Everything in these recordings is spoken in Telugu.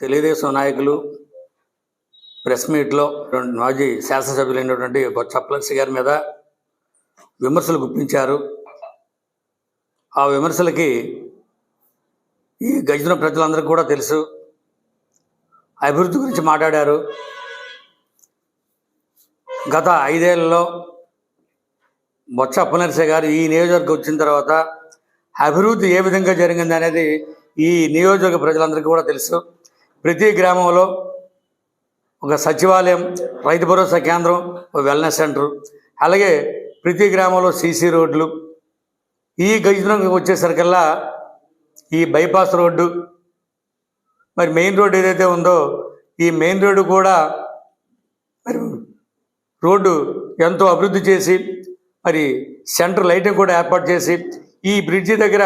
తెలుగుదేశం నాయకులు ప్రెస్ మీట్లో రెండు మాజీ శాసనసభ్యులైనటువంటి బొత్స గారి మీద విమర్శలు గుప్పించారు. ఆ విమర్శలకి ఈ గజన ప్రజలందరికీ కూడా తెలుసు. అభివృద్ధి గురించి మాట్లాడారు. గత ఐదేళ్ళలో బొత్స అప్పనరసే గారు ఈ నియోజకవర్గం వచ్చిన తర్వాత అభివృద్ధి ఏ విధంగా జరిగింది అనేది ఈ నియోజకవర్గ ప్రజలందరికీ కూడా తెలుసు. ప్రతి గ్రామంలో ఒక సచివాలయం రైతు భరోసా కేంద్రం ఒక వెల్నెస్ సెంటర్ అలాగే ప్రతి గ్రామంలో సీసీ రోడ్లు. ఈ గజనంకి వచ్చేసరికల్లా ఈ బైపాస్ రోడ్డు. మరి మెయిన్ రోడ్డు ఏదైతే ఉందో ఈ మెయిన్ రోడ్డు కూడా మరి రోడ్డు ఎంతో అభివృద్ధి చేసి మరి సెంటర్ లైటింగ్ కూడా ఏర్పాటు చేసి ఈ బ్రిడ్జి దగ్గర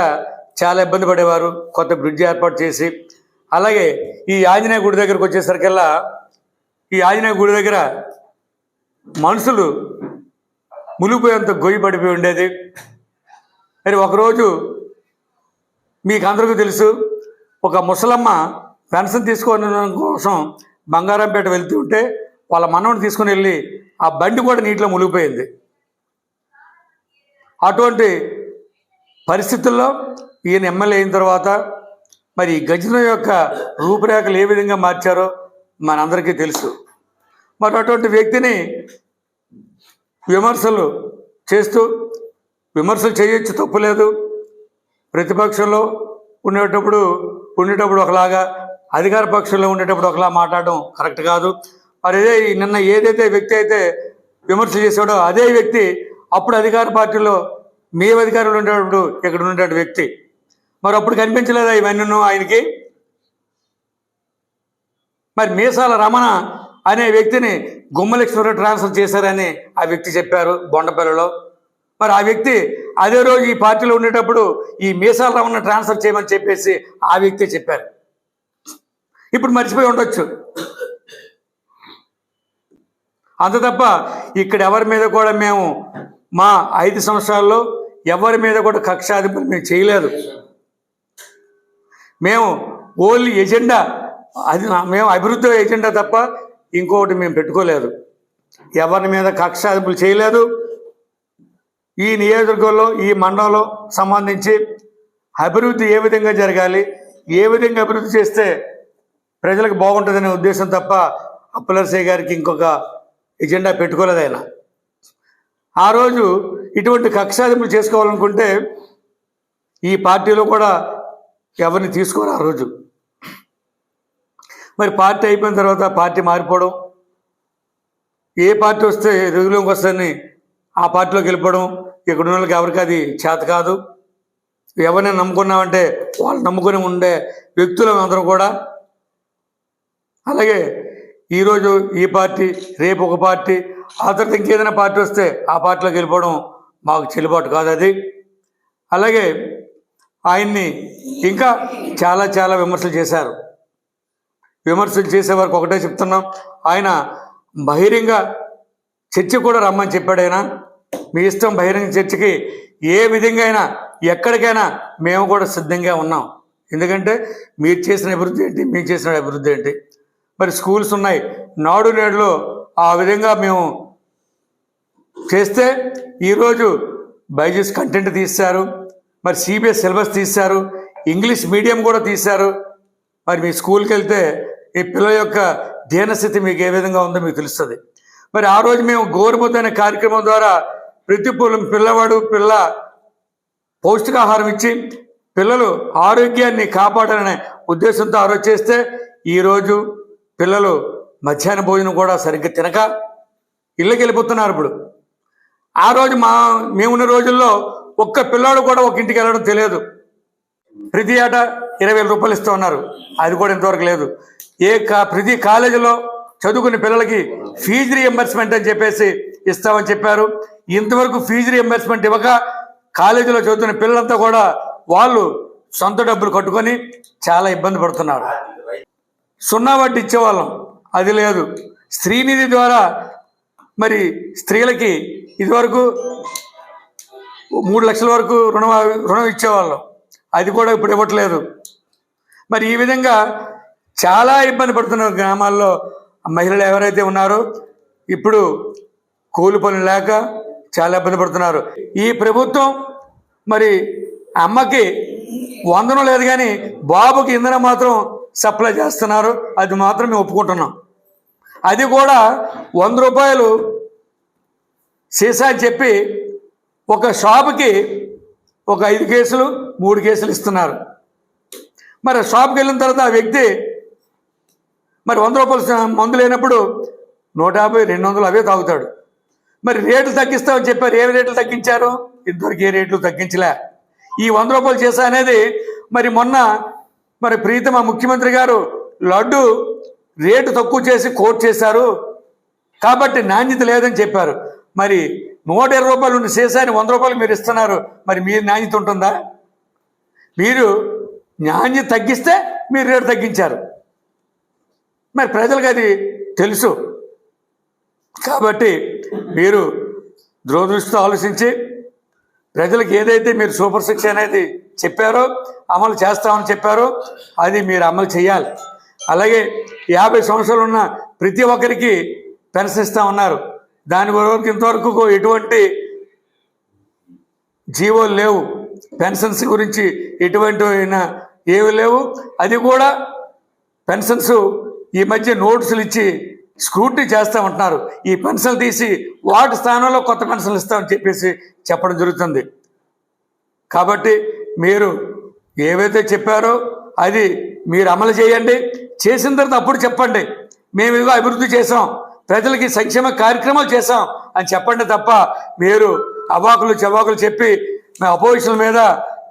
చాలా ఇబ్బంది పడేవారు. కొత్త బ్రిడ్జి ఏర్పాటు చేసి. అలాగే ఈ ఆంజనేయ గుడి దగ్గరకు వచ్చేసరికల్లా ఈ ఆంజనేయ గుడి దగ్గర మనుషులు మునిగిపోయేంత గొయ్యి పడిపోయి ఉండేది. మరి ఒకరోజు మీకు అందరికీ తెలుసు ఒక ముసలమ్మ పెన్షన్ తీసుకోవడం కోసం బంగారంపేట వెళ్తూ ఉంటే వాళ్ళ మనవని తీసుకుని వెళ్ళి ఆ బండి కూడా నీటిలో మునిగిపోయింది. అటువంటి పరిస్థితుల్లో ఈయన ఎమ్మెల్యే అయిన తర్వాత మరి గజనం యొక్క రూపురేఖలు ఏ విధంగా మార్చారో మనందరికీ తెలుసు. మరి అటువంటి వ్యక్తిని విమర్శలు చేస్తూ విమర్శలు చేయొచ్చు తప్పులేదు ప్రతిపక్షంలో ఉండేటప్పుడు ఉండేటప్పుడు ఒకలాగా అధికార పక్షంలో ఉండేటప్పుడు ఒకలా మాట్లాడడం కరెక్ట్ కాదు. మరి అదే నిన్న ఏదైతే వ్యక్తి అయితే విమర్శ చేశాడో అదే వ్యక్తి అప్పుడు అధికార పార్టీలో మీ అధికారులు ఉండేటప్పుడు ఇక్కడ ఉండేటువంటి వ్యక్తి. మరి అప్పుడు కనిపించలేదా ఇవన్నీ ఆయనకి? మరి మీసాల రమణ అనే వ్యక్తిని గుమ్మలక్ష్మీరావు ట్రాన్స్ఫర్ చేశారని ఆ వ్యక్తి చెప్పారు బొండపల్లిలో. మరి ఆ వ్యక్తి అదే రోజు ఈ పార్టీలో ఉండేటప్పుడు ఈ మీసాల రమణ ట్రాన్స్ఫర్ చేయమని చెప్పేసి ఆ వ్యక్తి చెప్పారు. ఇప్పుడు మర్చిపోయి ఉండొచ్చు. అంత తప్ప ఇక్కడ ఎవరి మీద కూడా మేము మా ఐదు సంవత్సరాల్లో ఎవరి మీద కూడా కక్షాధిపతి మేము చేయలేదు. మేము ఓన్లీ ఎజెండా అది మేము అభివృద్ధి ఎజెండా తప్ప ఇంకొకటి మేము పెట్టుకోలేదు. ఎవరి మీద కక్షాధిపులు చేయలేదు. ఈ నియోజకవర్గంలో ఈ మండలంలో సంబంధించి అభివృద్ధి ఏ విధంగా జరగాలి ఏ విధంగా అభివృద్ధి చేస్తే ప్రజలకు బాగుంటుందనే ఉద్దేశం తప్ప అప్పలరసయ్య గారికి ఇంకొక ఎజెండా పెట్టుకోలేదు ఆయన. ఆ రోజు ఇటువంటి కక్షాదింపులు చేసుకోవాలనుకుంటే ఈ పార్టీలో కూడా ఎవరిని తీసుకోరు ఆ రోజు? మరి పార్టీ అయిపోయిన తర్వాత పార్టీ మారిపోవడం? ఏ పార్టీ వస్తే రెగ్యులర్కి వస్తుందని ఆ పార్టీలోకి వెళ్ళిపోవడం? ఇక్కడ ఉన్న వాళ్ళకి ఎవరికి అది చేత కాదు. ఎవరిని నమ్ముకున్నామంటే వాళ్ళు నమ్ముకుని ఉండే వ్యక్తులం అందరూ కూడా. అలాగే ఈరోజు ఈ పార్టీ రేపు ఒక పార్టీ ఆ తర్వాత ఇంకేదైనా పార్టీ వస్తే ఆ పార్టీలోకి వెళ్ళిపోవడం మాకు చెల్లుబాటు కాదు అది. అలాగే ఆయన్ని ఇంకా చాలా చాలా విమర్శలు చేశారు. విమర్శలు చేసే వరకు ఒకటే చెప్తున్నాం. ఆయన బహిరంగ చర్చ కూడా రమ్మని చెప్పాడు ఆయన. మీ ఇష్టం బహిరంగ చర్చకి ఏ విధంగా అయినా ఎక్కడికైనా మేము కూడా సిద్ధంగా ఉన్నాం. ఎందుకంటే మీరు చేసిన అభివృద్ధి ఏంటి మీరు చేసిన అభివృద్ధి ఏంటి? మరి స్కూల్స్ ఉన్నాయి. నాడు నేడులో ఆ విధంగా మేము చేస్తే ఈరోజు బైజూస్ కంటెంట్ తీస్తారు మరి సిబిఎస్ సిలబస్ తీశారు ఇంగ్లీష్ మీడియం కూడా తీశారు. మరి మీ స్కూల్కి వెళ్తే ఈ పిల్లల యొక్క దీనస్థితి మీకు ఏ విధంగా ఉందో మీకు తెలుస్తుంది. మరి ఆ రోజు మేము గోరుమూత అనే కార్యక్రమం ద్వారా ప్రతి పిల్లవాడు పిల్ల పౌష్టికాహారం ఇచ్చి పిల్లలు ఆరోగ్యాన్ని కాపాడాలనే ఉద్దేశంతో ఆ రోజు చేస్తే ఈరోజు పిల్లలు మధ్యాహ్న భోజనం కూడా సరిగ్గా తినక ఇళ్ళకి వెళ్ళిపోతున్నారు ఇప్పుడు. ఆ రోజు మా మేమున్న రోజుల్లో ఒక్క పిల్లాడు కూడా ఒక ఇంటికి వెళ్ళడం తెలియదు. ప్రతి ఏటా ఇరవై వేల రూపాయలు ఇస్తూ ఉన్నారు. అది కూడా ఇంతవరకు లేదు. ఏ కా ప్రతి కాలేజీలో చదువుకునే పిల్లలకి ఫీజు రియంబర్స్మెంట్ అని చెప్పేసి ఇస్తామని చెప్పారు. ఇంతవరకు ఫీజు రియంబర్స్మెంట్ ఇవ్వక కాలేజీలో చదువుతున్న పిల్లలంతా కూడా వాళ్ళు సొంత డబ్బులు కట్టుకొని చాలా ఇబ్బంది పడుతున్నారు. సున్నా వడ్డీ ఇచ్చేవాళ్ళం. అది లేదు. స్త్రీనిధి ద్వారా మరి స్త్రీలకి ఇదివరకు మూడు లక్షల వరకు రుణం రుణం ఇచ్చేవాళ్ళం. అది కూడా ఇప్పుడు ఇవ్వట్లేదు. మరి ఈ విధంగా చాలా ఇబ్బంది పడుతున్న గ్రామాల్లో మహిళలు ఎవరైతే ఉన్నారో ఇప్పుడు కూలి పనులు లేక చాలా ఇబ్బంది పడుతున్నారు. ఈ ప్రభుత్వం మరి అమ్మకి వందనం లేదు కానీ బాబుకి ఇంధనం మాత్రం సప్లై చేస్తున్నారు. అది మాత్రం మేము ఒప్పుకుంటున్నాం. అది కూడా వంద రూపాయలు సీసా అని చెప్పి ఒక షాపుకి ఒక ఐదు కేసులు మూడు కేసులు ఇస్తున్నారు. మరి షాప్కి వెళ్ళిన తర్వాత ఆ వ్యక్తి మరి వంద రూపాయలు మందు లేనప్పుడు నూట యాభై రెండు వందలు అవే తాగుతాడు. మరి రేట్లు తగ్గిస్తామని చెప్పారు. ఏ రేట్లు తగ్గించారు? ఇంతవరకు ఏ రేట్లు తగ్గించలే. ఈ వంద రూపాయలు చేసా అనేది మరి మొన్న మరి ప్రీతమ ముఖ్యమంత్రి గారు లడ్డు రేటు తక్కువ చేసి కోట్ చేశారు. కాబట్టి నాణ్యత లేదని చెప్పారు. మరి నూట ఇరవై రూపాయలు ఉన్న సీసాని వంద రూపాయలు మీరు ఇస్తున్నారు. మరి మీరు నాణ్యత ఉంటుందా? మీరు నాణ్యత తగ్గిస్తే మీరు రేటు తగ్గించారు. మరి ప్రజలకు అది తెలుసు. కాబట్టి మీరు దురదృష్టితో ఆలోచించి ప్రజలకు ఏదైతే మీరు సూపర్ సిక్స్ అనేది చెప్పారో అమలు చేస్తామని చెప్పారో అది మీరు అమలు చేయాలి. అలాగే యాభై సంవత్సరాలు ఉన్న ప్రతి ఒక్కరికి పెన్షన్ ఇస్తా ఉన్నారు. దాని వరకు ఇంతవరకు ఎటువంటి జీవోలు లేవు. పెన్షన్స్ గురించి ఎటువంటి అయినా ఏవి లేవు. అది కూడా పెన్షన్స్ ఈ మధ్య నోటీసులు ఇచ్చి స్క్రూటీ చేస్తూ ఉంటున్నారు. ఈ పెన్షన్లు తీసి వాటి స్థానంలో కొత్త పెన్షన్లు ఇస్తామని చెప్పేసి చెప్పడం జరుగుతుంది. కాబట్టి మీరు ఏవైతే చెప్పారో అది మీరు అమలు చేయండి. చేసిన తర్వాత అప్పుడు చెప్పండి. మేము ఇదిగో అభివృద్ధి చేసాం ప్రజలకి సంక్షేమ కార్యక్రమాలు చేసాం అని చెప్పండి తప్ప మీరు అవాకులు చవాకులు చెప్పి మా అపోజిషన్ మీద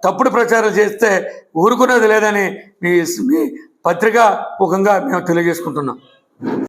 తప్పుడు ప్రచారం చేస్తే ఊరుకునేది లేదని మీ మీ పత్రికా ముఖంగా మేము తెలియజేసుకుంటున్నాం.